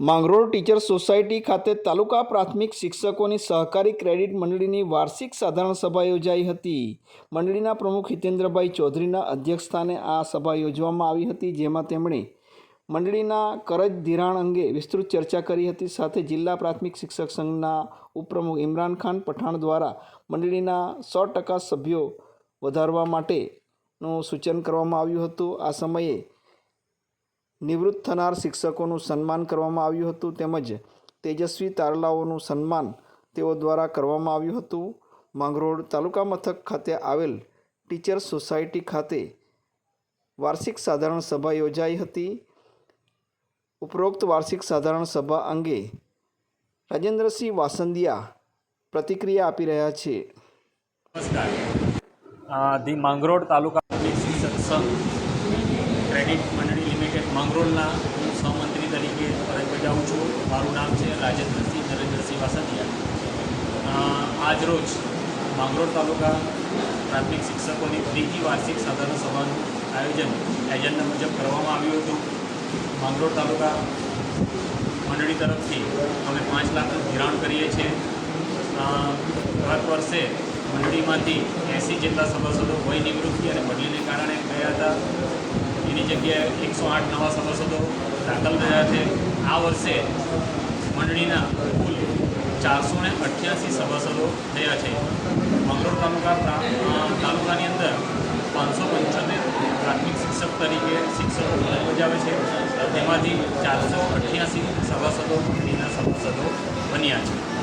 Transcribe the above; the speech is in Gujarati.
માંગરોળ ટીચર સોસાયટી ખાતે તાલુકા પ્રાથમિક શિક્ષકોની સહકારી ક્રેડિટ મંડળીની વાર્ષિક સાધારણ સભા યોજાઈ હતી. મંડળીના પ્રમુખ હિતેન્દ્રભાઈ ચૌધરીના અધ્યક્ષસ્થાને આ સભા યોજવામાં આવી હતી, જેમાં તેમણે મંડળીના કરજ ધિરાણ અંગે વિસ્તૃત ચર્ચા કરી હતી. સાથે જિલ્લા પ્રાથમિક શિક્ષક સંઘના ઉપપ્રમુખ ઇમરાન ખાન પઠાણ દ્વારા મંડળીના સો ટકા સભ્યો વધારવા માટેનું સૂચન કરવામાં આવ્યું હતું. આ સમયે નિવૃત્ત થનાર શિક્ષકોનું સન્માન કરવામાં આવ્યું હતું તેમજ તેજસ્વી તારલાઓનું સન્માન તેઓ દ્વારા કરવામાં આવ્યું હતું. માંગરોળ તાલુકા મથક ખાતે આવેલ ટીચર સોસાયટી ખાતે વાર્ષિક સાધારણ સભા યોજાઈ હતી. ઉપરોક્ત વાર્ષિક સાધારણ સભા અંગે રાજેન્દ્રસિંહ વાસંદિયા પ્રતિક્રિયા આપી રહ્યા છે. નમસ્કાર. ધી માંગરોળ તાલુકા શિક્ષક સંઘ માંગરોળના હું સહમંત્રી તરીકે ફરજ બજાવું છું. મારું નામ છે રાજેન્દ્રસિંહ નરેન્દ્રસિંહ વાસંદિયા આજરોજ માંગરોળ તાલુકા પ્રાથમિક શિક્ષકોની ત્રીજી વાર્ષિક સાધારણ સભાનું આયોજન એજન્ડા મુજબ કરવામાં આવ્યું હતું. માંગરોળ તાલુકા મંડળી તરફથી અમે પાંચ લાખનું ધિરાણ કરીએ છીએ. ગત વર્ષે મંડળીમાંથી એંસી જેટલા સભાસદો હોય નિવૃત્તિ અને બદલીને કારણે ગયા હતા. એની જગ્યાએ એકસો આઠ નવા સભાસદો દાખલ થયા છે. આ વર્ષે મંડળીના કુલ ચારસો ને અઠ્યાસી સભાસદો થયા છે. મંગળોર તાલુકા તાલુકાની અંદર પાંચસો પંચોતેર પ્રાથમિક શિક્ષક તરીકે શિક્ષકો ફરજ બજાવે છે. તેમાંથી ચારસો અઠ્યાસી સભાસદો, મંડળીના સભાસદો બન્યા છે.